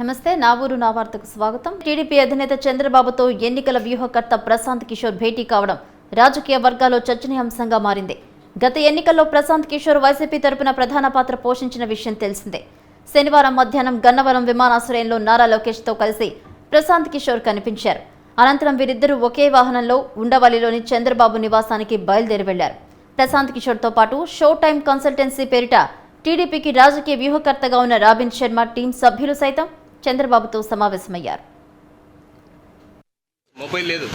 నమస్తే నా ఊరు నా వార్తకు స్వాగతం. టీడీపీ అధినేత చంద్రబాబుతో ఎన్నికల వ్యూహకర్త ప్రశాంత్ కిషోర్ భేటీ కావడం రాజకీయ వర్గాల్లో చర్చనీయాంశంగా మారింది. గత ఎన్నికల్లో ప్రశాంత్ కిషోర్ వైసీపీ తరపున ప్రధాన పాత్ర పోషించిన విషయం తెలిసిందే. శనివారం మధ్యాహ్నం గన్నవరం విమానాశ్రయంలో నారా లోకేష్తో కలిసి ప్రశాంత్ కిషోర్ కనిపించారు. అనంతరం వీరిద్దరూ ఒకే వాహనంలో ఉండవల్లిలోని చంద్రబాబు నివాసానికి బయలుదేరి వెళ్ళారు. ప్రశాంత్ కిషోర్తో పాటు షో టైం కన్సల్టెన్సీ పేరిట టీడీపీకి రాజకీయ వ్యూహకర్తగా ఉన్న రాబిన్ శర్మ టీం సభ్యులు సైతం చంద్రబాబుతో సమావేశమయ్యారు. మొబైల్ లేదు.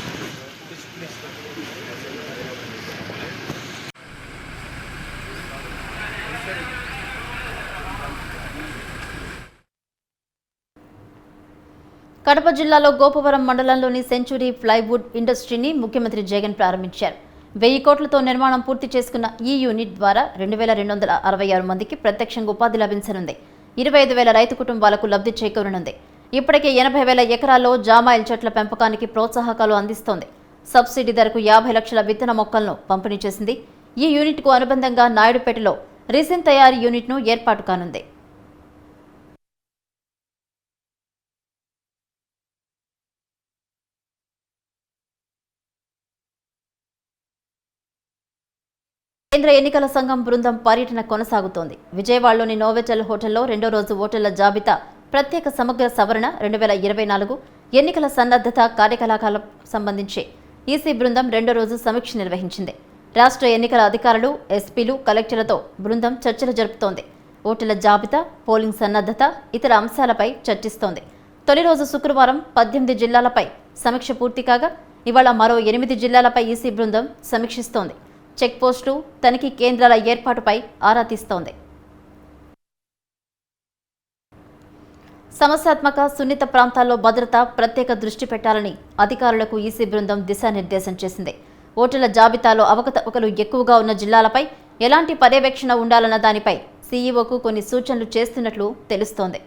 కడప జిల్లాలో గోపవరం మండలంలోని సెంచురీ ప్లైవుడ్ ఇండస్ట్రీని ముఖ్యమంత్రి జగన్ ప్రారంభించారు. వెయ్యి కోట్లతో నిర్మాణం పూర్తి చేసుకున్న ఈ యూనిట్ ద్వారా రెండు వేల రెండు వందల అరవై ఆరు మందికి ప్రత్యక్షంగా ఉపాధి లభించనుంది. ఇరవై ఐదు వేల రైతు కుటుంబాలకు లబ్ధి చేకూరనుంది. ఇప్పటికే ఎనభై వేల ఎకరాల్లో జామాయిల్ చెట్ల పెంపకానికి ప్రోత్సాహకాలు అందిస్తోంది. సబ్సిడీ ధరకు యాభై లక్షల విత్తన మొక్కలను పంపిణీ చేసింది. ఈ యూనిట్కు అనుబంధంగా నాయుడుపేటలో రీసిన్ తయారీ యూనిట్ను ఏర్పాటు కానుంది. కేంద్ర ఎన్నికల సంఘం బృందం పర్యటన కొనసాగుతోంది. విజయవాడలోని నోవెటల్ హోటల్లో రెండో రోజు ఓటర్ల జాబితా ప్రత్యేక సమగ్ర సవరణ రెండు వేల ఇరవై నాలుగు ఎన్నికల సన్నద్ధత కార్యకలాపాలకు సంబంధించి ఈసీ బృందం రెండో రోజు సమీక్ష నిర్వహించింది. రాష్ట్ర ఎన్నికల అధికారులు ఎస్పీలు కలెక్టర్లతో బృందం చర్చలు జరుపుతోంది. ఓటర్ల జాబితా పోలింగ్ సన్నద్ధత ఇతర అంశాలపై చర్చిస్తోంది. తొలి రోజు శుక్రవారం పద్దెనిమిది జిల్లాలపై సమీక్ష పూర్తి కాగా ఇవాళ మరో ఎనిమిది జిల్లాలపై ఈసీ బృందం సమీక్షిస్తోంది. చెక్పోస్టు తనిఖీ కేంద్రాల ఏర్పాటుపై ఆరా తీస్తోంది. సమస్యాత్మక సున్నిత ప్రాంతాల్లో భద్రత ప్రత్యేక దృష్టి పెట్టాలని అధికారులకు ఈసీ బృందం దిశానిర్దేశం చేసింది. ఓటర్ల జాబితాలో అవకతవకలు ఎక్కువగా ఉన్న జిల్లాలపై ఎలాంటి పర్యవేక్షణ ఉండాలన్న దానిపై సీఈఓకు కొన్ని సూచనలు చేస్తున్నట్లు తెలుస్తోంది.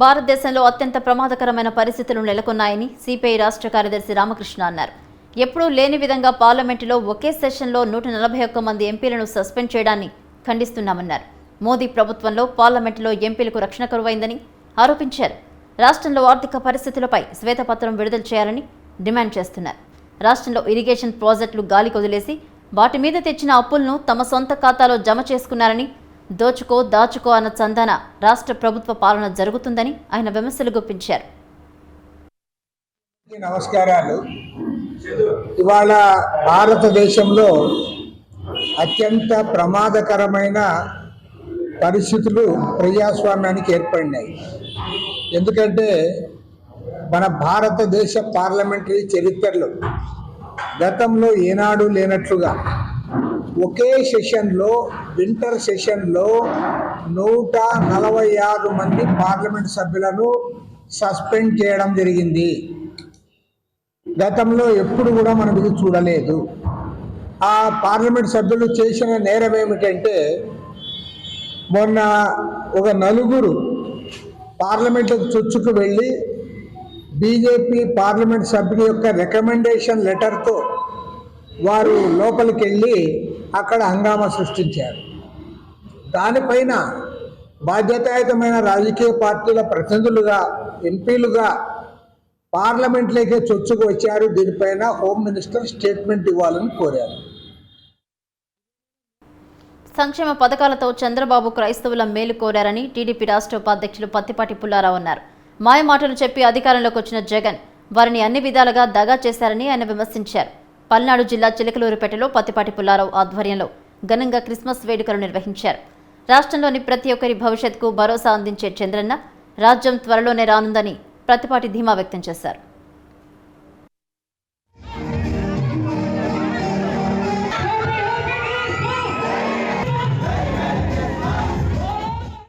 భారతదేశంలో అత్యంత ప్రమాదకరమైన పరిస్థితులు నెలకొన్నాయని సిపిఐ రాష్ట్ర కార్యదర్శి రామకృష్ణ అన్నారు. ఎప్పుడూ లేని విధంగా పార్లమెంటులో ఒకే సెషన్లో నూట నలభై ఒక్క మంది ఎంపీలను సస్పెండ్ చేయడాన్ని ఖండిస్తున్నామన్నారు. మోదీ ప్రభుత్వంలో పార్లమెంటులో ఎంపీలకు రక్షణ కరువైందని ఆరోపించారు. రాష్ట్రంలో ఆర్థిక పరిస్థితులపై శ్వేతపత్రం విడుదల చేయాలని డిమాండ్ చేస్తున్నారు. రాష్ట్రంలో ఇరిగేషన్ ప్రాజెక్టులు గాలికొదిలేసి వాటి మీద తెచ్చిన అప్పులను తమ సొంత ఖాతాలో జమ చేసుకున్నారని దోచుకో దాచుకో అన్న చందాన రాష్ట్ర ప్రభుత్వ పాలన జరుగుతుందని ఆయన విమర్శలు గుప్పించారు. నమస్కారాలు. ఇవాళ భారతదేశంలో అత్యంత ప్రమాదకరమైన పరిస్థితులు ప్రజాస్వామ్యానికి ఏర్పడినాయి. ఎందుకంటే మన భారతదేశ పార్లమెంటరీ చరిత్రలో గతంలో ఏనాడు లేనట్లుగా ఒకే సెషన్లో వింటర్ సెషన్లో నూట నలభై ఆరు మంది పార్లమెంట్ సభ్యులను సస్పెండ్ చేయడం జరిగింది. గతంలో ఎప్పుడు కూడా మనం ఇది చూడలేదు. ఆ పార్లమెంట్ సభ్యులు చేసిన నేరం ఏమిటంటే మొన్న ఒక నలుగురు పార్లమెంట్ చొచ్చుకు వెళ్ళి బీజేపీ పార్లమెంట్ సభ్యుడి యొక్క రికమెండేషన్ లెటర్తో వారు లోపలికి వెళ్ళి అక్కడ హంగామా సృష్టించారు. దానిపైన బాధ్యతాయుతమైన రాజకీయ పార్టీల ప్రతినిధులుగా ఎంపీలుగా పార్లమెంట్లోకే చొచ్చుకు వచ్చారు. దీనిపైన హోమ్ మినిస్టర్ స్టేట్మెంట్ ఇవ్వాలని కోరారు. సంక్షేమ పథకాలతో చంద్రబాబు క్రైస్తవుల మేలు కోరారని టీడీపీ రాష్ట్ర ఉపాధ్యక్షులు పత్తిపాటి పుల్లారావు అన్నారు. మాయ మాటలు చెప్పి అధికారంలోకి వచ్చిన జగన్ వారిని అన్ని విధాలుగా దగా చేశారని ఆయన విమర్శించారు. పల్నాడు జిల్లా చిలకలూరుపేటలో పత్తిపాటి పుల్లారావు ఆధ్వర్యంలో ఘనంగా క్రిస్మస్ వేడుకలు నిర్వహించారు. రాష్ట్రంలోని ప్రతి ఒక్కరి భవిష్యత్కు భరోసా అందించే చంద్రన్న రాజ్యం త్వరలోనే రానుందని ప్రతిపాటి ధీమా వ్యక్తం చేశారు.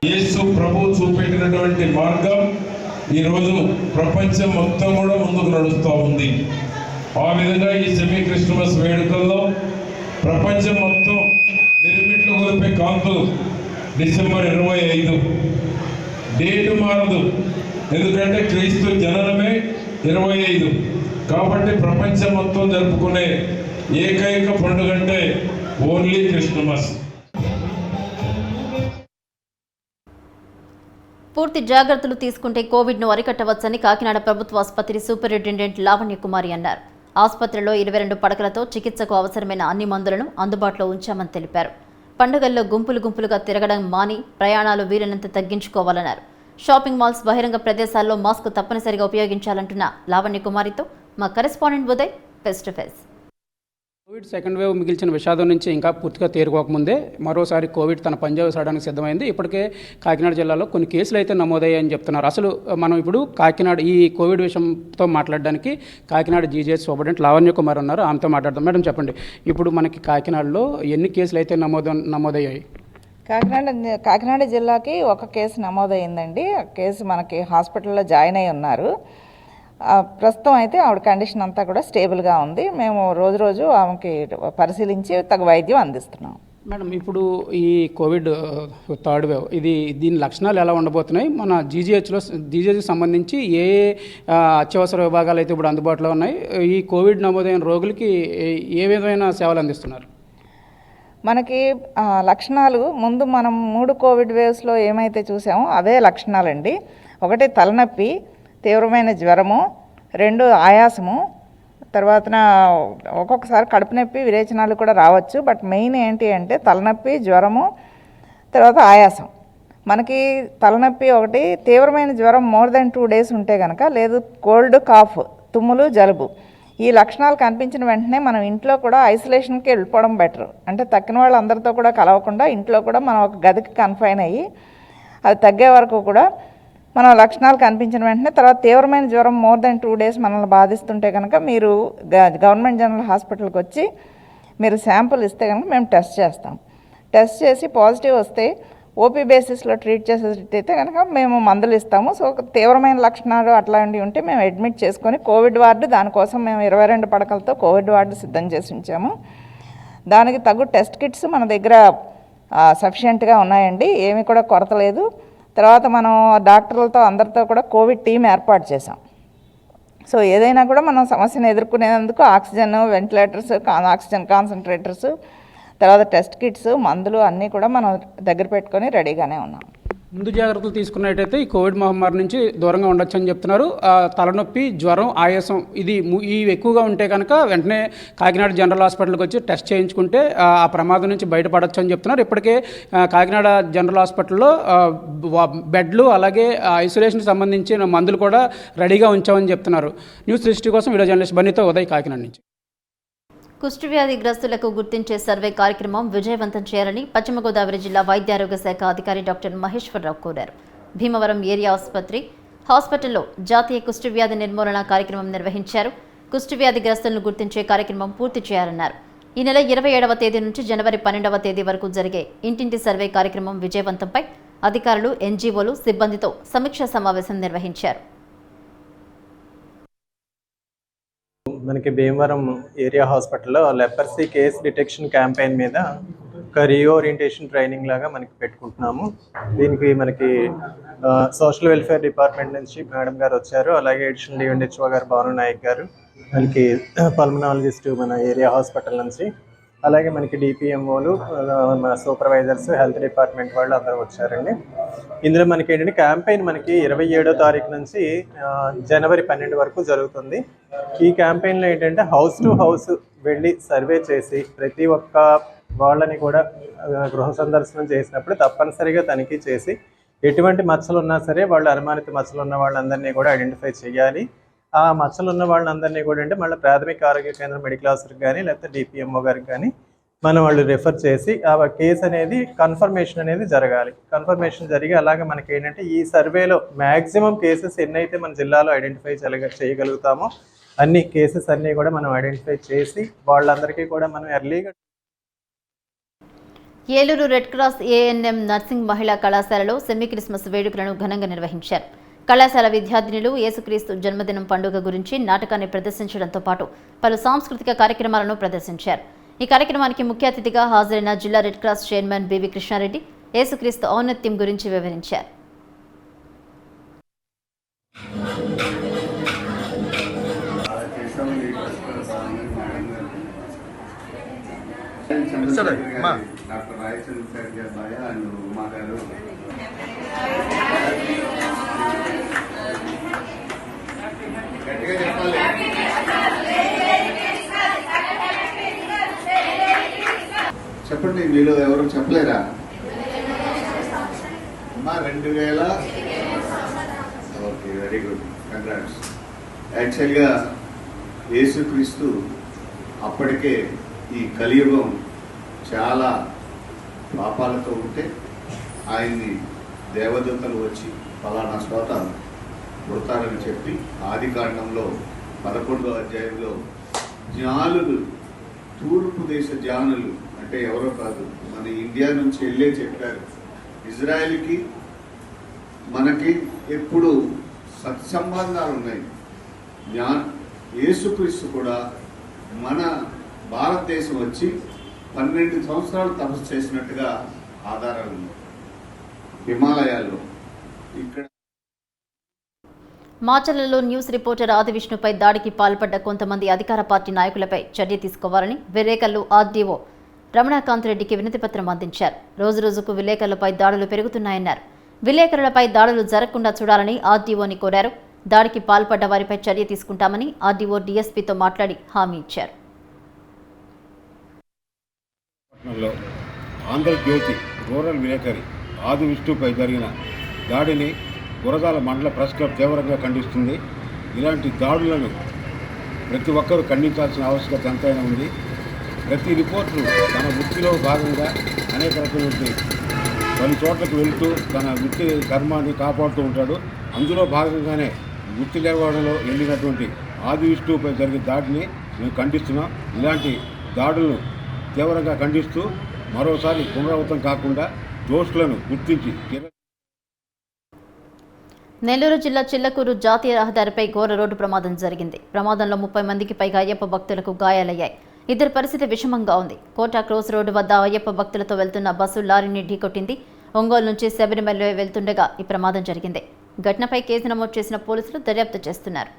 యేసు ప్రభు చూపెట్టినటువంటి మార్గం ఈరోజు ప్రపంచం మొత్తం కూడా ముందుకు నడుస్తూ ఉంది. ఆ విధంగా ఈ సెమీ క్రిస్టమస్ వేడుకల్లో ప్రపంచం మొత్తం మిరుమిట్లు కొలిపే కాంతులు డిసెంబర్ ఇరవై ఐదు. డేటు మారదు. ఎందుకంటే క్రీస్తు జననమే ఇరవై ఐదు. కాబట్టి ప్రపంచం మొత్తం జరుపుకునే ఏకైక పండుగ అంటే ఓన్లీ క్రిస్టమస్ పూర్తి జాగ్రత్తలు తీసుకుంటే కోవిడ్ను అరికట్టవచ్చని కాకినాడ ప్రభుత్వ ఆసుపత్రి సూపరింటెండెంట్ లావణ్య కుమారి అన్నారు. ఆసుపత్రిలో ఇరవై రెండు పడకలతో చికిత్సకు అవసరమైన అన్ని మందులను అందుబాటులో ఉంచామని తెలిపారు. పండుగల్లో గుంపులు గుంపులుగా తిరగడం మాని ప్రయాణాలు వీలైనంత తగ్గించుకోవాలన్నారు. షాపింగ్ మాల్స్ బహిరంగ ప్రదేశాల్లో మాస్క్ తప్పనిసరిగా ఉపయోగించాలంటున్న లావణ్య కుమారితో మా correspondent Uday face to face. COVID second wave మిగిల్చిన విషాదం నుంచి ఇంకా పూర్తిగా తేరుకోకముందే మరోసారి కోవిడ్ తన పంజాబ్ సాడడానికి సిద్ధమైంది. ఇప్పటికే కాకినాడ జిల్లాలో కొన్ని కేసులు అయితే నమోదయ్యాయని చెప్తున్నారు. అసలు మనం ఇప్పుడు కాకినాడ ఈ కోవిడ్ విషయంతో మాట్లాడడానికి కాకినాడ జీజీఎస్ సూపరింటెండెంట్ లావణ్య కుమార్ ఉన్నారు. ఆమెతో మాట్లాడదాం. మేడం చెప్పండి ఇప్పుడు మనకి కాకినాడలో ఎన్ని కేసులు అయితే నమోదు నమోదయ్యాయి? కాకినాడ కాకినాడ జిల్లాకి ఒక కేసు నమోదైందండి ఆ కేసు మనకి హాస్పిటల్లో జాయిన్ అయి ఉన్నారు. ప్రస్తుతం అయితే ఆవిడ కండిషన్ అంతా కూడా స్టేబుల్గా ఉంది. మేము రోజు రోజు ఆమెకి పరిశీలించి తగు వైద్యం అందిస్తున్నాం. మేడం ఇప్పుడు ఈ కోవిడ్ థర్డ్ వేవ్ ఇది దీని లక్షణాలు ఎలా ఉండబోతున్నాయి? మన జీజీహెచ్లో జీజీహెచ్కి సంబంధించి ఏ అత్యవసర విభాగాలు అయితే ఇప్పుడు అందుబాటులో ఉన్నాయి? ఈ కోవిడ్ నమోదైన రోగులకి ఏ- విధమైన సేవలు అందిస్తున్నారు? మనకి లక్షణాలు ముందు మనం మూడు కోవిడ్ వేవ్స్లో ఏమైతే చూసామో అవే లక్షణాలండి. ఒకటి తలనొప్పి తీవ్రమైన జ్వరము రెండు ఆయాసము తర్వాత ఒక్కొక్కసారి కడుపు నొప్పి విరేచనాలు కూడా రావచ్చు. బట్ మెయిన్ ఏంటి అంటే తలనొప్పి జ్వరము తర్వాత ఆయాసం. మనకి తలనొప్పి ఒకటి తీవ్రమైన జ్వరం మోర్ దెన్ టూ డేస్ ఉంటే కనుక లేదు కోల్డ్ కాఫ్ తుమ్ములు జలుబు. ఈ లక్షణాలు కనిపించిన వెంటనే మనం ఇంట్లో కూడా ఐసోలేషన్కి వెళ్ళిపోవడం బెటర్. అంటే తక్కిన వాళ్ళందరితో కూడా కలవకుండా ఇంట్లో కూడా మనం ఒక గదికి కన్ఫైన్ అయ్యి అది తగ్గే వరకు కూడా మనం లక్షణాలు కనిపించిన వెంటనే తర్వాత తీవ్రమైన జ్వరం మోర్ దెన్ టూ డేస్ మనల్ని బాధిస్తుంటే కనుక మీరు గ- గవర్నమెంట్ జనరల్ హాస్పిటల్కి వచ్చి మీరు శాంపుల్ ఇస్తే కనుక మేము టెస్ట్ చేస్తాం. టెస్ట్ చేసి పాజిటివ్ వస్తే ఓపీ బేసిస్లో ట్రీట్ చేసేటైతే కనుక మేము మందులు ఇస్తాము. సో తీవ్రమైన లక్షణాలు అట్లాంటివి ఉంటే మేము అడ్మిట్ చేసుకొని కోవిడ్ వార్డు దానికోసం మేము ఇరవై రెండు పడకలతో కోవిడ్ వార్డు సిద్ధం చేసి ఉంచాము. దానికి తగు టెస్ట్ కిట్స్ మన దగ్గర సఫిషియెంట్గా ఉన్నాయండి. ఏమీ కూడా కొరత లేదు. తర్వాత మనం డాక్టర్లతో అందరితో కూడా కోవిడ్ టీం ఏర్పాటు చేసాం సో ఏదైనా కూడా మనం సమస్యను ఎదుర్కొనేందుకు ఆక్సిజన్ వెంటిలేటర్స్ ఆక్సిజన్ కాన్సన్ట్రేటర్స్ తర్వాత టెస్ట్ కిట్స్ మందులు అన్నీ కూడా మనం దగ్గర పెట్టుకొని రెడీగానే ఉన్నాం. ముందు జాగ్రత్తలు తీసుకున్నట్టయితే ఈ కోవిడ్ మహమ్మారి నుంచి దూరంగా ఉండొచ్చు అని చెప్తున్నారు తలనొప్పి జ్వరం ఆయాసం ఇది ఇవి ఎక్కువగా ఉంటే కనుక వెంటనే కాకినాడ జనరల్ హాస్పిటల్కి వచ్చి టెస్ట్ చేయించుకుంటే ఆ ప్రమాదం నుంచి బయటపడొచ్చు అని చెప్తున్నారు. ఇప్పటికే కాకినాడ జనరల్ హాస్పిటల్లో బెడ్లు అలాగే ఐసోలేషన్ సంబంధించిన మందులు కూడా రెడీగా ఉంచామని చెప్తున్నారు. న్యూస్ దృష్టి కోసం వీడియో జర్నలిస్ట్ బన్నీతో ఉదయ్ కాకినాడ నుంచి. కుష్ఠవ్యాధి గ్రస్తులకు గుర్తించే సర్వే కార్యక్రమం విజయవంతం చేయాలని పశ్చిమ గోదావరి జిల్లా వైద్యారోగ్య శాఖ అధికారి డాక్టర్ మహేశ్వరరావు కోరారు. భీమవరం ఏరియా ఆసుపత్రి హాస్పిటల్లో జాతీయ కుష్ఠవ్యాధి నిర్మూలన కార్యక్రమం నిర్వహించారు. కుష్ఠవ్యాధి గ్రస్తులను గుర్తించే కార్యక్రమం పూర్తి చేయాలన్నారు. ఈ నెల ఇరవై ఏడవ తేదీ నుంచి జనవరి పన్నెండవ తేదీ వరకు జరిగే ఇంటింటి సర్వే కార్యక్రమం విజయవంతంపై అధికారులు ఎన్జీఓలు సిబ్బందితో సమీక్షా సమావేశం నిర్వహించారు. మనకి భీమవరం ఏరియా హాస్పిటల్లో లెపర్సీ కేస్ డిటెక్షన్ క్యాంపెయిన్ మీద ఒక రీఓరియంటేషన్ ట్రైనింగ్ లాగా మనకి పెట్టుకుంటున్నాము. దీనికి మనకి సోషల్ వెల్ఫేర్ డిపార్ట్మెంట్ నుంచి మేడం గారు వచ్చారు. అలాగే ఎడిషనల్ డిఎండ్హెచ్ఓ గారు భాను నాయక్ గారు. మనకి పల్మనాలజిస్ట్ మన ఏరియా హాస్పిటల్ నుంచి అలాగే మనకి డిపిఎంఓలు మన సూపర్వైజర్స్ హెల్త్ డిపార్ట్మెంట్ వాళ్ళు అందరూ వచ్చారండి. ఇందులో మనకి ఏంటంటే క్యాంపెయిన్ మనకి ఇరవై ఏడో తారీఖు నుంచి జనవరి పన్నెండు వరకు జరుగుతుంది. ఈ క్యాంపెయిన్లో ఏంటంటే హౌస్ టు హౌస్ వెళ్ళి సర్వే చేసి ప్రతి ఒక్క వాళ్ళని కూడా గృహ సందర్శనం చేసినప్పుడు తప్పనిసరిగా తనిఖీ చేసి ఎటువంటి మచ్చలు ఉన్నా సరే వాళ్ళు అనుమానిత మచ్చలు ఉన్న వాళ్ళందరినీ కూడా ఐడెంటిఫై చేయాలి. ఆ మచ్చలు ఉన్న వాళ్ళందరినీ కూడా అంటే మళ్ళీ ప్రాథమిక ఆరోగ్య కేంద్రం మెడికల్ ఆఫీసర్కి కానీ లేకపోతే డిపిఎంఓ గారికి కానీ మనం వాళ్ళు రెఫర్ చేసి ఆ కేసు అనేది కన్ఫర్మేషన్ అనేది జరగాలి. కన్ఫర్మేషన్ జరిగి అలాగే మనకి ఏంటంటే ఈ సర్వేలో మ్యాక్సిమం కేసెస్ ఎన్నైతే మన జిల్లాలో ఐడెంటిఫై చేయగలుగుతామో అన్ని కేసెస్ అన్నీ కూడా మనం ఐడెంటిఫై చేసి వాళ్ళందరికీ కూడా మనం ఎర్లీగా Eluru red cross ANM nursing మహిళా కళాశాలలో సెమీ క్రిస్మస్ వేడుకలను ఘనంగా నిర్వహించారు. కళాశాల విద్యార్థినులు యేసుక్రీస్తు జన్మదినం పండుగ గురించి నాటకాన్ని ప్రదర్శించడంతో పాటు పలు సాంస్కృతిక కార్యక్రమాలను ప్రదర్శించారు. ఈ కార్యక్రమానికి ముఖ్య అతిథిగా హాజరైన జిల్లా red cross chairman BV Krishna Reddy యేసుక్రీస్తు ఔన్నత్యం గురించి వివరించారు. డాక్టర్ రాయచంద్ర చెప్పండి మీరు ఎవరు చెప్పలేరా? అమ్మా రెండు వేల. Okay very good. కంగ్రాట్స్. యాక్చువల్గా యేసుక్రీస్తు అప్పటికే ఈ కలియుగం చాలా పాపాలతో ఉంటే ఆయన్ని దేవదూతలు వచ్చి ఫలానా చోట పుడతారని చెప్పి ఆది కాండంలో పదకొండో అధ్యాయంలో జ్ఞానులు తూర్పు దేశ జ్ఞానులు అంటే ఎవరో కాదు. మన ఇండియా నుంచి వెళ్ళే చెప్పారు. ఇజ్రాయెల్కి మనకి ఎప్పుడు సత్సంబంధాలు ఉన్నాయి. జ్ఞా యేసుక్రీస్తు కూడా మన భారతదేశం వచ్చి పన్నెండు సంవత్సరాలు తపస్సు చేసినట్టుగా ఆధారాలు ఉన్నాయి. హిమాలయాల్లో ఇక్కడ మాచర్లలో న్యూస్ రిపోర్టర్ ఆదివిష్ణుపై దాడికి పాల్పడ్డ కొంతమంది అధికార పార్టీ నాయకులపై చర్య తీసుకోవాలని వెర్రేకల్లు ఆర్డీఓ రమణాకాంత్ రెడ్డికి వినతిపత్రం అందించారు. రోజురోజుకు విలేకరులపై దాడులు పెరుగుతున్నాయన్నారు. విలేకరులపై దాడులు జరగకుండా చూడాలని ఆర్డీఓని కోరారు. దాడికి పాల్పడ్డ వారిపై చర్య తీసుకుంటామని ఆర్డీఓ డీఎస్పీతో మాట్లాడి హామీ ఇచ్చారు. ఆంధ్రజ్యోతి రూరల్ విలేకరి ఆది విష్ణుపై జరిగిన దాడిని గురజాల మండల ప్రెస్ క్లబ్ తీవ్రంగా ఖండిస్తుంది. ఇలాంటి దాడులను ప్రతి ఒక్కరూ ఖండించాల్సిన ఆవశ్యకత ఎంతైనా ఉంది. ప్రతి రిపోర్టు తన వృత్తిలో భాగంగా అనేక రకమైన పలు చోట్లకు వెళ్తూ తన వృత్తి ధర్మాన్ని కాపాడుతూ ఉంటాడు. అందులో భాగంగానే వృత్తి నిర్వహణలో వెళ్ళినటువంటి ఆది విష్ణువుపై జరిగిన దాడిని మేము ఖండిస్తున్నాం. ఇలాంటి దాడులను తీవ్రంగా ఖండిస్తూ మరోసారి పునరావృతం కాకుండా దోషులను గుర్తించి నెల్లూరు జిల్లా చిల్లకూరు జాతీయ రహదారిపై ఘోర రోడ్డు ప్రమాదం జరిగింది. ప్రమాదంలో ముప్పై మందికి పైగా అయ్యప్ప భక్తులకు గాయాలయ్యాయి. ఇద్దరి పరిస్థితి విషమంగా ఉంది. కోటా క్రోస్ రోడ్డు వద్ద అయ్యప్ప భక్తులతో వెళ్తున్న బస్సు లారీని ఢీకొట్టింది. ఒంగోలు నుంచి శబరిమల వెళ్తుండగా ఈ ప్రమాదం జరిగింది. ఘటనపై కేసు నమోదు చేసిన పోలీసులు దర్యాప్తు చేస్తున్నారు.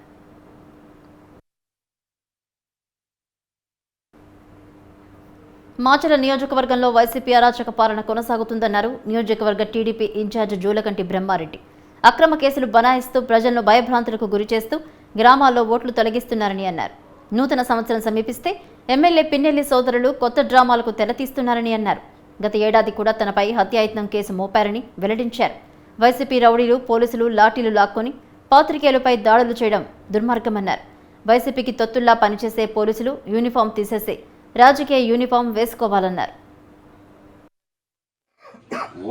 మాచల నియోజకవర్గంలో వైసీపీ అరాచక పాలన కొనసాగుతుందన్నారు. నియోజకవర్గ టీడీపీ ఇన్ఛార్జ్ జూలకంటి బ్రహ్మారెడ్డి. అక్రమ కేసులు బనాయిస్తూ ప్రజలను భయభ్రాంతులకు గురిచేస్తూ గ్రామాల్లో ఓట్లు తొలగిస్తున్నారని అన్నారు. నూతన సంవత్సరం సమీపిస్తే ఎమ్మెల్యే పిన్నెల్లి సోదరులు కొత్త డ్రామాలకు తెరతీస్తున్నారని అన్నారు. గత ఏడాది కూడా తనపై హత్యాయత్నం కేసు మోపారని వెల్లడించారు. వైసీపీ రౌడీలు పోలీసులు లాఠీలు లాక్కొని పాత్రికేయులపై దాడులు చేయడం దుర్మార్గమన్నారు. వైసీపీకి తొత్తుల్లా పనిచేసే పోలీసులు యూనిఫామ్ తీసేసి రాజకీయ యూనిఫామ్ వేసుకోవాలన్నారు.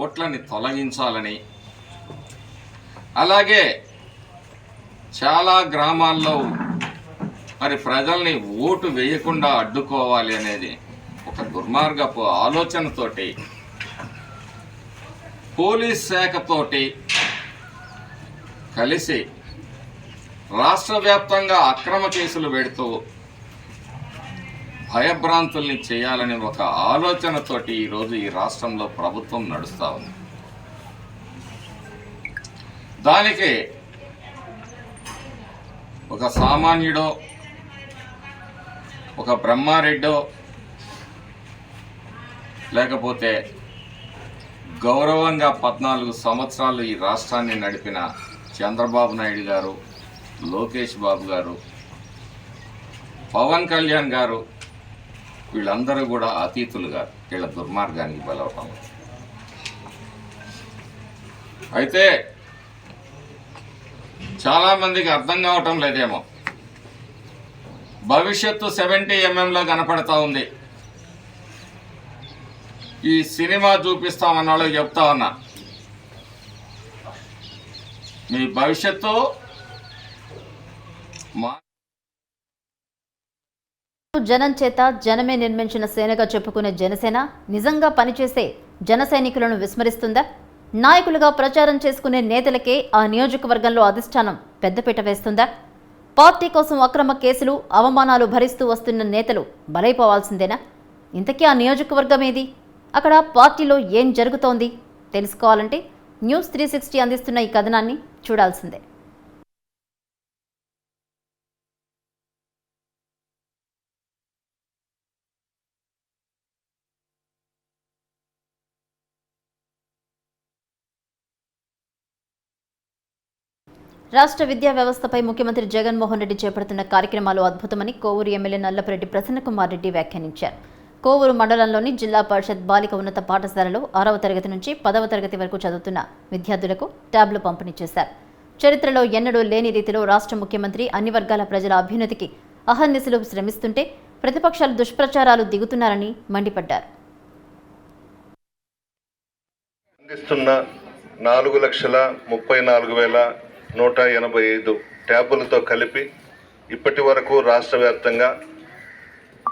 ఓట్లని తొలగించాలని. అలాగే చాలా గ్రామాల్లో మరి ప్రజల్ని ఓటు వేయకుండా అడ్డుకోవాలి అనేది ఒక దుర్మార్గపు ఆలోచనతోటి పోలీస్ శాఖతోటి కలిసి రాష్ట్ర వ్యాప్తంగా అక్రమ కేసులు పెడుతూ భయభ్రాంతుల్ని చేయాలనే ఒక ఆలోచనతోటి ఈరోజు ఈ రాష్ట్రంలో ప్రభుత్వం నడుస్తూ ఉంది. దానికి ఒక సామాన్యుడో ఒక బ్రహ్మారెడ్డో లేకపోతే గౌరవంగా పద్నాలుగు సంవత్సరాలు ఈ రాష్ట్రాన్ని నడిపిన చంద్రబాబు నాయుడు గారు లోకేష్ బాబు గారు పవన్ కళ్యాణ్ గారు వీళ్ళందరూ కూడా అతీతులుగా గారు వీళ్ళ దుర్మార్గానికి బలవటం. అయితే చాలామందికి అర్థం కావటం లేదేమో. భవిష్యత్తు సెవెంటీ ఎంఎంలో కనపడతా ఉంది. ఈ సినిమా చూపిస్తామన్న వాళ్ళకి చెప్తా ఉన్నా. మీ భవిష్యత్తు మా జనం చేత జనమే నిర్మించిన సేనగా చెప్పుకునే జనసేన నిజంగా పనిచేసే జన సైనికులను విస్మరిస్తుందా? నాయకులుగా ప్రచారం చేసుకునే నేతలకే ఆ నియోజకవర్గంలో అధిష్టానం పెద్దపీట వేస్తుందా? పార్టీ కోసం అక్రమ కేసులు అవమానాలు భరిస్తూ వస్తున్న నేతలు బలైపోవాల్సిందేనా? ఇంతకీ ఆ నియోజకవర్గం ఏది? అక్కడ పార్టీలో ఏం జరుగుతోంది? తెలుసుకోవాలంటే న్యూస్ త్రీ సిక్స్టీ అందిస్తున్న ఈ కథనాన్ని చూడాల్సిందే. రాష్ట్ర విద్యా వ్యవస్థపై ముఖ్యమంత్రి జగన్మోహన్ రెడ్డి చేపడుతున్న కార్యక్రమాలు అద్భుతమని కోవూరు ఎమ్మెల్యే నల్లపరెడ్డి ప్రసన్నకుమార్ రెడ్డి వ్యాఖ్యానించారు. కోవూరు మండలంలోని జిల్లా పరిషత్ బాలిక ఉన్నత పాఠశాలలో ఆరవ తరగతి నుంచి పదవ తరగతి వరకు చదువుతున్న విద్యార్థులకు ట్యాబ్లు పంపిణీ చేశారు. చరిత్రలో ఎన్నడూ లేని రీతిలో రాష్ట్ర ముఖ్యమంత్రి అన్ని వర్గాల ప్రజల అభ్యున్నతికి అహర్నిశలు శ్రమిస్తుంటే ప్రతిపక్షాలు దుష్ప్రచారాలు దిగుతున్నారని మండిపడ్డారు. అందిస్తున్న నాలుగు లక్షల ముప్పై నాలుగు వేల నూట ఎనభై ఐదు ట్యాబులతో కలిపి ఇప్పటి వరకు రాష్ట్ర వ్యాప్తంగా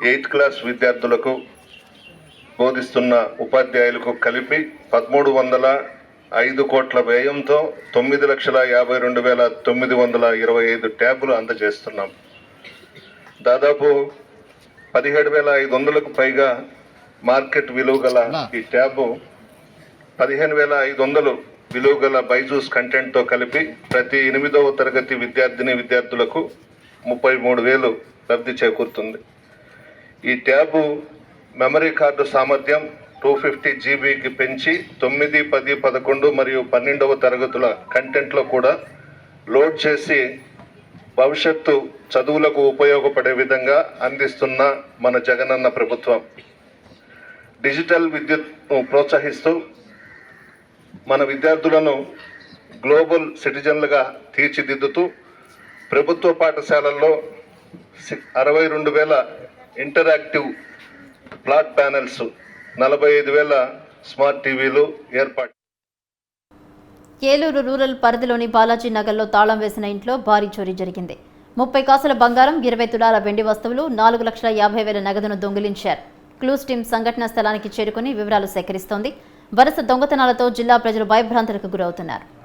ఎయిత్ క్లాస్ విద్యార్థులకు బోధిస్తున్న ఉపాధ్యాయులకు కలిపి పదమూడు వందల ఐదు కోట్ల వ్యయంతో తొమ్మిది లక్షల యాభై రెండు వేల తొమ్మిది వందల ఇరవై ఐదు ట్యాబులు అందజేస్తున్నాం. దాదాపు పదిహేడు వేల ఐదు వందలకు పైగా మార్కెట్ విలువ గల ఈ ట్యాబు పదిహేను వేల ఐదు వందలు విలువ గల బైజూస్ కంటెంట్తో కలిపి ప్రతి ఎనిమిదవ తరగతి విద్యార్థిని విద్యార్థులకు ముప్పై మూడు వేలు లబ్ధి చేకూరుతుంది. ఈ ట్యాబు మెమరీ కార్డు సామర్థ్యం టూ ఫిఫ్టీ జీబీకి పెంచి తొమ్మిది పది పదకొండు మరియు పన్నెండవ తరగతుల కంటెంట్లో కూడా లోడ్ చేసి భవిష్యత్తు చదువులకు ఉపయోగపడే విధంగా అందిస్తున్న మన జగనన్న ప్రభుత్వం. డిజిటల్ విద్యుత్ను ప్రోత్సహిస్తూ మన విద్యార్థులను గ్లోబల్ సిటిజన్లుగా తీర్చిదిద్దుతూ ప్రభుత్వ పాఠశాలల్లో అరవై రెండు వేల ఇంటరాక్టివ్ ప్లాట్ ప్యానెల్స్ నలభై ఐదు వేల స్మార్ట్ టీవీలు ఏర్పాటు ఏలూరు రూరల్ పరిధిలోని బాలాజీ నగర్లో తాళం వేసిన ఇంట్లో భారీ చోరీ జరిగింది. ముప్పై కాసుల బంగారం ఇరవై తులాల వెండి వస్తువులు నాలుగు లక్షల యాభై వేల నగదును దొంగిలించారు. క్లూస్ టీం సంఘటనా స్థలానికి చేరుకుని వివరాలు సేకరిస్తోంది. వరుస దొంగతనాలతో జిల్లా ప్రజలు భయభ్రాంతులకు గురవుతున్నారు.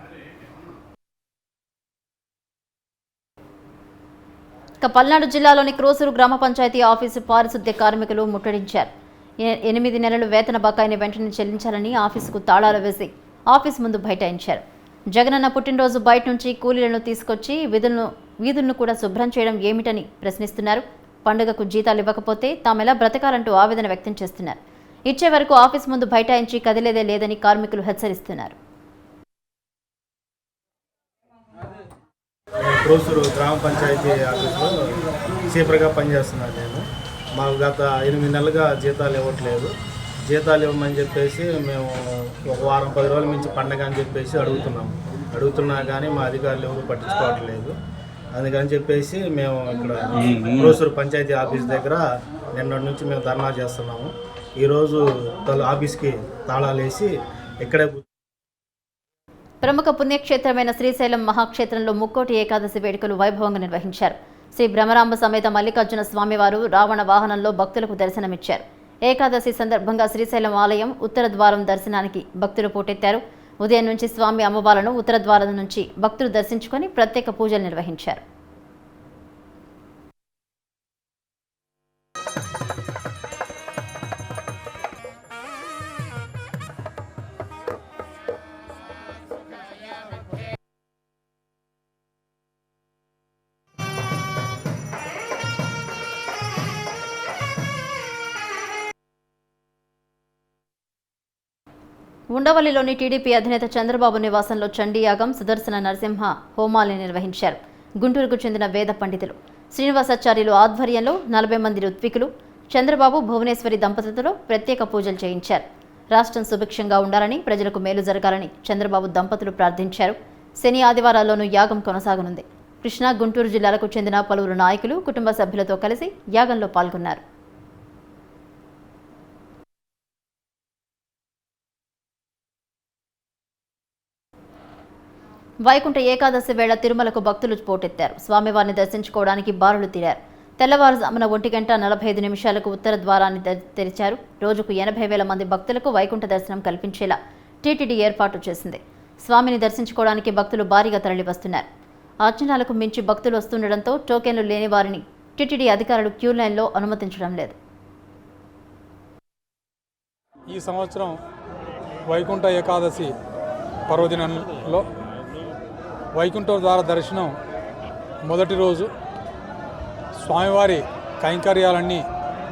ఇక పల్నాడు జిల్లాలోని క్రోసూరు గ్రామ పంచాయతీ ఆఫీసు పారిశుద్ధ్య కార్మికులు ముట్టడించారు. ఎ- ఎనిమిది నెలలు వేతన బకాయిని వెంటనే చెల్లించాలని ఆఫీసుకు తాళాలు వేసి ఆఫీస్ ముందు బైఠాయించారు. జగనన్న పుట్టినరోజు బయట నుంచి కూలీలను తీసుకొచ్చి విధులను వీధులను కూడా శుభ్రం చేయడం ఏమిటని ప్రశ్నిస్తున్నారు. పండుగకు జీతాలు ఇవ్వకపోతే తామెలా బ్రతకాలంటూ ఆవేదన వ్యక్తం చేస్తున్నారు. ఇచ్చే వరకు ఆఫీస్ ముందు బైఠాయించి కదిలేదే లేదని కార్మికులు హెచ్చరిస్తున్నారు. క్రోసూరు గ్రామ పంచాయతీ ఆఫీస్లో చీపర్గా పనిచేస్తున్నాను నేను మాకు గత ఎనిమిది నెలలుగా జీతాలు ఇవ్వట్లేదు. జీతాలు ఇవ్వమని చెప్పేసి మేము ఒక వారం పది రోజుల నుంచి పండగ అని చెప్పేసి అడుగుతున్నాము అడుగుతున్నా కానీ మా అధికారులు ఎవరు పట్టించుకోవట్లేదు అందుకని చెప్పేసి మేము ఇక్కడ క్రోసూరు పంచాయతీ ఆఫీస్ దగ్గర నిన్నటి నుంచి మేము ధర్నా చేస్తున్నాము. ఈరోజు తల ఆఫీస్కి తాళాలేసి ఇక్కడే ప్రముఖ పుణ్యక్షేత్రమైన శ్రీశైలం మహాక్షేత్రంలో ముక్కోటి ఏకాదశి వేడుకలు వైభవంగా నిర్వహించారు. శ్రీ భ్రమరాంబ సమేత మల్లికార్జున స్వామివారు రావణ వాహనంలో భక్తులకు దర్శనమిచ్చారు. ఏకాదశి సందర్భంగా శ్రీశైలం ఆలయం ఉత్తర ద్వారం దర్శనానికి భక్తులు పోటెత్తారు. ఉదయం నుంచి స్వామి అమ్మవార్లను ఉత్తర ద్వారం నుంచి భక్తులు దర్శించుకొని ప్రత్యేక పూజలు నిర్వహించారు. ఉండవల్లిలోని టీడీపీ అధినేత చంద్రబాబు నివాసంలో చండీయాగం సుదర్శన నరసింహ హోమాల్ని నిర్వహించారు. గుంటూరుకు చెందిన వేద పండితులు శ్రీనివాసాచార్యులు ఆధ్వర్యంలో నలభై మంది ఋత్వికులు చంద్రబాబు భువనేశ్వరి దంపతులతో ప్రత్యేక పూజలు చేయించారు. రాష్ట్రం సుభిక్షంగా ఉండాలని ప్రజలకు మేలు జరగాలని చంద్రబాబు దంపతులు ప్రార్థించారు. శని ఆదివారాల్లోనూ యాగం కొనసాగనుంది. కృష్ణా గుంటూరు జిల్లాలకు చెందిన పలువురు నాయకులు కుటుంబ సభ్యులతో కలిసి యాగంలో పాల్గొన్నారు. వైకుంఠ ఏకాదశి వేళ తిరుమలకు భక్తులు పోటెత్తారు. స్వామివారిని దర్శించుకోవడానికి బారులు తీరారు. తెల్లవారుజామున ఒంటి గంట నలభై ఐదు నిమిషాలకు ఉత్తర ద్వారాన్ని తె- తెరిచారు. రోజుకు ఎనభై వేల మంది భక్తులకు వైకుంఠ దర్శనం కల్పించేలా టీటీడీ ఏర్పాటు చేసింది. స్వామిని దర్శించుకోవడానికి భక్తులు భారీగా తరలివస్తున్నారు. అర్చనాలకు మించి భక్తులు వస్తుండటంతో టోకెన్లు లేని వారిని టీటీడీ అధికారులు క్యూ లైన్లో అనుమతించడం లేదు. ఈ సంవత్సరం వైకుంఠ ఏకాదశి పర్వదినంలో వైకుంఠ ద్వార దర్శనం మొదటి రోజు. స్వామివారి కైంకర్యాలన్నీ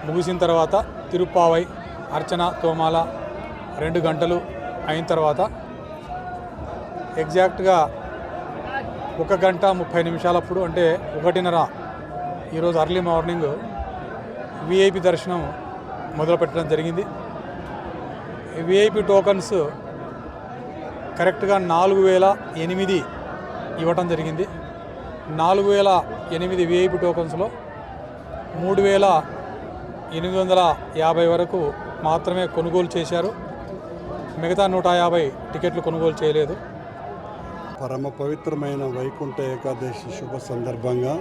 ముగిసిన తర్వాత తిరుప్పావై అర్చన తోమాల రెండు గంటలు అయిన తర్వాత ఎగ్జాక్ట్గా ఒక గంట ముప్పై నిమిషాలప్పుడు అంటే ఒకటిన్నర ఈరోజు అర్లీ మార్నింగ్ విఐపి దర్శనం మొదలుపెట్టడం జరిగింది. విఐపి టోకన్స్ కరెక్ట్గా నాలుగు వేల ఎనిమిది ఇవ్వటం జరిగింది. నాలుగు వేల ఎనిమిది విఐపి టోకన్స్లో మూడు వేల ఎనిమిది వందల యాభై వరకు మాత్రమే కొనుగోలు చేశారు. మిగతా నూట యాభై టికెట్లు కొనుగోలు చేయలేదు. పరమ పవిత్రమైన వైకుంఠ ఏకాదశి శుభ సందర్భంగా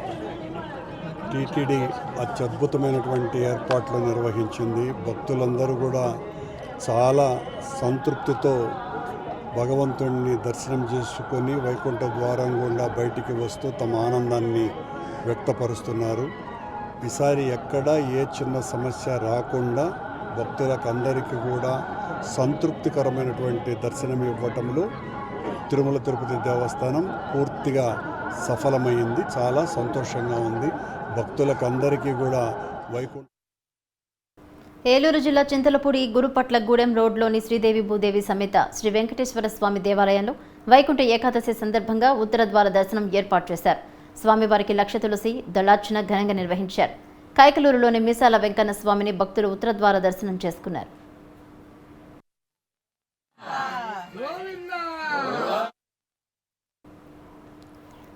టీటీడీ అత్యద్భుతమైనటువంటి ఏర్పాట్లు నిర్వహించింది. భక్తులందరూ కూడా చాలా సంతృప్తితో భగవంతుణ్ణి దర్శనం చేసుకొని వైకుంఠ ద్వారం గుండా బయటికి వస్తూ తమ ఆనందాన్ని వ్యక్తపరుస్తున్నారు. ఈసారి ఎక్కడ ఏ చిన్న సమస్య రాకుండా భక్తులకు అందరికీ కూడా సంతృప్తికరమైనటువంటి దర్శనం ఇవ్వటంలో తిరుమల తిరుపతి దేవస్థానం పూర్తిగా సఫలమైంది. చాలా సంతోషంగా ఉంది. భక్తులకు అందరికీ కూడా వైకుంఠ ఏలూరు జిల్లా చింతలపూడి గురుపట్ల గూడెం రోడ్లోని శ్రీదేవి భూదేవి సమేత శ్రీ వెంకటేశ్వర స్వామి దేవాలయంలో వైకుంఠ ఏకాదశి సందర్భంగా ఉత్తర ద్వార దర్శనం ఏర్పాటు చేశారు. స్వామివారికి లక్ష తులసి దళార్చన ఘనంగా నిర్వహించారు. కైకలూరులోని మీసాల వెంకన్న స్వామిని భక్తులు ఉత్తర ద్వార దర్శనం చేసుకున్నారు.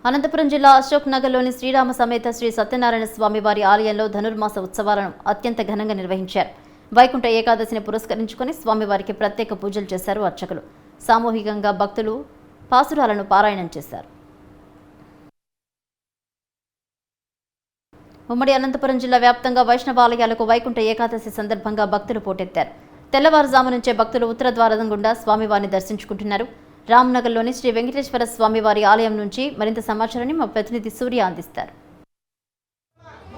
అనంతపురం జిల్లా అశోక్ నగర్లోని శ్రీరామ సమేత శ్రీ సత్యనారాయణ స్వామి వారి ఆలయంలో ధనుర్మాస ఉత్సవాలను అత్యంత ఘనంగా నిర్వహించారు. వైకుంఠ ఏకాదశిని పురస్కరించుకొని స్వామివారికి ప్రత్యేక పూజలు చేశారు అర్చకులు. సామూహికంగా భక్తులు పాసురాలను పారాయణం చేశారు. ఉమ్మడి అనంతపురం జిల్లా వ్యాప్తంగా వైష్ణవాలయాలకు వైకుంఠ ఏకాదశి సందర్భంగా భక్తులు పోటెత్తారు. తెల్లవారుజాము నుంచే భక్తులు ఉత్తర ద్వారం గుండా స్వామివారిని దర్శించుకుంటున్నారు. రామ్నగర్లోని శ్రీ వెంకటేశ్వర స్వామివారి ఆలయం నుంచి మరింత సమాచారాన్ని మా ప్రతినిధి సూర్య అందిస్తారు.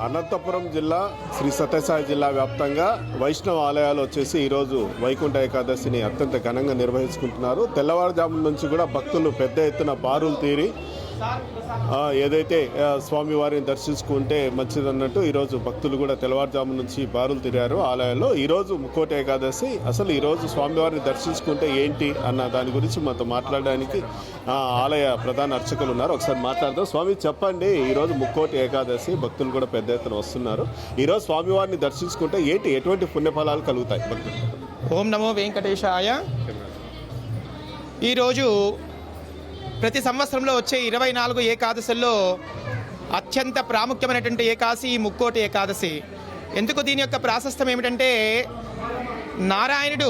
అనంతపురం జిల్లా శ్రీ సత్యసాయి జిల్లా వ్యాప్తంగా వైష్ణవ ఆలయాలు వచ్చేసి ఈరోజు వైకుంఠ ఏకాదశిని అత్యంత ఘనంగా నిర్వహించుకుంటున్నారు. తెల్లవారుజాము నుంచి కూడా భక్తులు పెద్ద ఎత్తున బారులు తీరి ఏదైతే స్వామివారిని దర్శించుకుంటే మంచిదన్నట్టు ఈరోజు భక్తులు కూడా తెల్లవారుజాము నుంచి బారులు తిరిగారు. ఆలయాల్లో ఈరోజు ముక్కోటి ఏకాదశి. అసలు ఈరోజు స్వామివారిని దర్శించుకుంటే ఏంటి అన్న దాని గురించి మనతో మాట్లాడడానికి ఆలయ ప్రధాన అర్చకులు ఉన్నారు. ఒకసారి మాట్లాడదాం. స్వామి చెప్పండి. ఈరోజు ముక్కోటి ఏకాదశి. భక్తులు కూడా పెద్ద ఎత్తున వస్తున్నారు. ఈరోజు స్వామివారిని దర్శించుకుంటే ఏంటి? ఎటువంటి పుణ్యఫలాలు కలుగుతాయి? భక్తులు ఓం నమో వెంకటేశాయ. ఈరోజు ప్రతి సంవత్సరంలో వచ్చే ఇరవై నాలుగు ఏకాదశుల్లో అత్యంత ప్రాముఖ్యమైనటువంటి ఏకాదశి ఈ ముక్కోటి ఏకాదశి. ఎందుకు దీని యొక్క ప్రాశస్తం ఏమిటంటే నారాయణుడు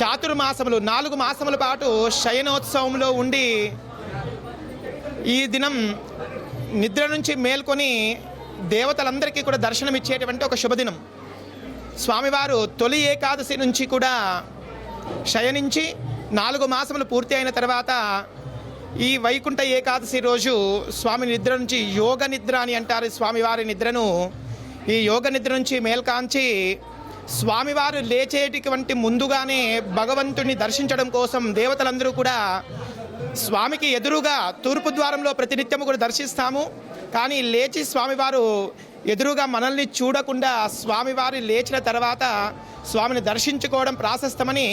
చాతుర్మాసములు నాలుగు మాసముల పాటు శయనోత్సవంలో ఉండి ఈ దినం నిద్ర నుంచి మేల్కొని దేవతలందరికీ కూడా దర్శనమిచ్చేటువంటి ఒక శుభదినం. స్వామివారు తొలి ఏకాదశి నుంచి కూడా శయనించి నాలుగు మాసములు పూర్తి అయిన తర్వాత ఈ వైకుంఠ ఏకాదశి రోజు స్వామి నిద్ర నుంచి యోగ నిద్ర అని అంటారు స్వామివారి నిద్రను. ఈ యోగ నిద్ర నుంచి మేల్కాంచి స్వామివారు లేచేటివంటి ముందుగానే భగవంతుని దర్శించడం కోసం దేవతలందరూ కూడా స్వామికి ఎదురుగా తూర్పు ద్వారంలో ప్రతినిత్యము కూడా దర్శిస్తాము. కానీ లేచి స్వామివారు ఎదురుగా మనల్ని చూడకుండా స్వామివారి లేచిన తర్వాత స్వామిని దర్శించుకోవడం ప్రాశస్తమని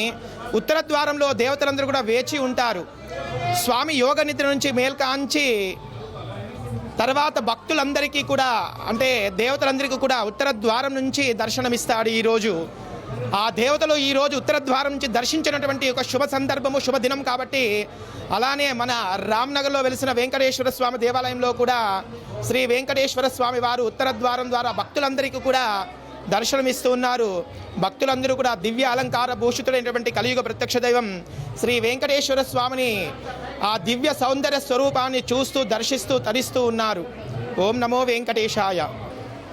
ఉత్తర ద్వారంలో దేవతలందరూ కూడా వేచి ఉంటారు. స్వామి యోగ నిద్ర నుంచి మేల్కాంచి తర్వాత భక్తులందరికీ కూడా అంటే దేవతలందరికీ కూడా ఉత్తర ద్వారం నుంచి దర్శనమిస్తాడు ఈరోజు. ఆ దేవతలు ఈరోజు ఉత్తర ద్వారం నుంచి దర్శించినటువంటి ఒక శుభ సందర్భము శుభదినం కాబట్టి అలానే మన రామ్నగర్లో వెలిసిన వెంకటేశ్వర స్వామి దేవాలయంలో కూడా శ్రీ వెంకటేశ్వర స్వామి వారు ఉత్తర ద్వారం ద్వారా భక్తులందరికీ కూడా దర్శనమిస్తూ ఉన్నారు. భక్తులందరూ కూడా దివ్య అలంకార భూషితుడైనటువంటి కలియుగ ప్రత్యక్ష దైవం శ్రీ వెంకటేశ్వర స్వామిని ఆ దివ్య సౌందర్య స్వరూపాన్ని చూస్తూ దర్శిస్తూ తరిస్తూ ఉన్నారు. ఓం నమో వెంకటేశాయ.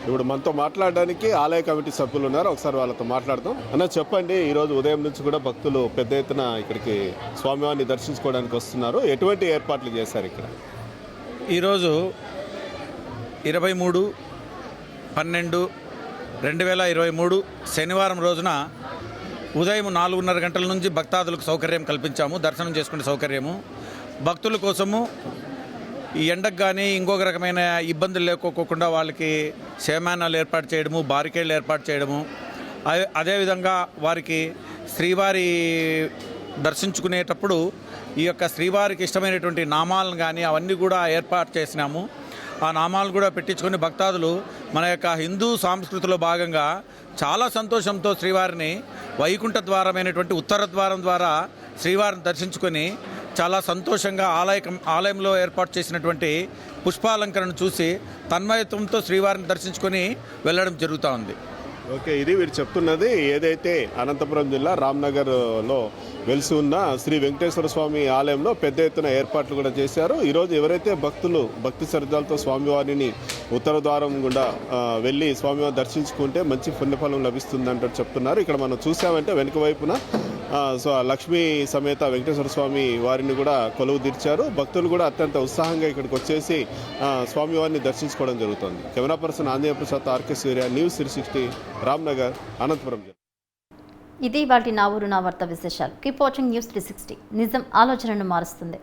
ఇప్పుడు మనతో మాట్లాడడానికి ఆలయ కమిటీ సభ్యులు ఉన్నారు. ఒకసారి వాళ్ళతో మాట్లాడదాం. అన్న చెప్పండి ఈరోజు ఉదయం నుంచి కూడా భక్తులు పెద్ద ఎత్తున ఇక్కడికి స్వామివారిని దర్శించుకోవడానికి వస్తున్నారు. ఎటువంటి ఏర్పాట్లు చేశారు ఇక్కడ? ఈరోజు ఇరవై మూడు పన్నెండు రెండు వేల ఇరవై మూడు శనివారం రోజున ఉదయం నాలుగున్నర గంటల నుంచి భక్తాదులకు సౌకర్యం కల్పించాము దర్శనం చేసుకునే సౌకర్యము. భక్తుల కోసము ఈ ఎండకు కానీ ఇంకొక రకమైన ఇబ్బందులు లేకోకుండా వాళ్ళకి సేమానాలు ఏర్పాటు చేయడము బారికేడ్లు ఏర్పాటు చేయడము. అదే అదేవిధంగా వారికి శ్రీవారి దర్శించుకునేటప్పుడు ఈ యొక్క శ్రీవారికి ఇష్టమైనటువంటి నామాలను కానీ అవన్నీ కూడా ఏర్పాటు చేసినాము. ఆ నామాలు కూడా పెట్టించుకొని భక్తాదులు మన యొక్క హిందూ సాంస్కృతిలో భాగంగా చాలా సంతోషంతో శ్రీవారిని వైకుంఠ ద్వారమైనటువంటి ఉత్తర ద్వారం ద్వారా శ్రీవారిని దర్శించుకొని చాలా సంతోషంగా ఆలయం ఆలయంలో ఏర్పాటు చేసినటువంటి పుష్పాలంకరణ చూసి తన్మయత్వంతో శ్రీవారిని దర్శించుకొని వెళ్ళడం జరుగుతూ ఉంది. ఓకే ఇది వీరు చెప్తున్నది ఏదైతే అనంతపురం జిల్లా రామ్నగర్లో వెలిసి ఉన్న శ్రీ వెంకటేశ్వర స్వామి ఆలయంలో పెద్ద ఎత్తున ఏర్పాట్లు కూడా చేశారు. ఈరోజు ఎవరైతే భక్తులు భక్తి శ్రద్ధలతో స్వామివారిని ఉత్తర ద్వారం గుండా వెళ్ళి స్వామివారిని దర్శించుకుంటే మంచి పుణ్యఫలం లభిస్తుందంటూ చెప్తున్నారు. ఇక్కడ మనం చూసామంటే వెనుక వైపున సో లక్ష్మీ సమేత వెంకటేశ్వర స్వామి వారిని కూడా కొలువు తీర్చారు. భక్తులు కూడా అత్యంత ఉత్సాహంగా ఇక్కడికి వచ్చేసి స్వామివారిని దర్శించుకోవడం జరుగుతుంది. Camera person Anjaneya Prasad RK Surya news three sixty. Ramnagar Anantapur జిల్లా ఇది వాటి నా ఊరు నా వార్త విశేషాలు. Keep watching news three sixty. నిజం ఆలోచనను మారుస్తుంది.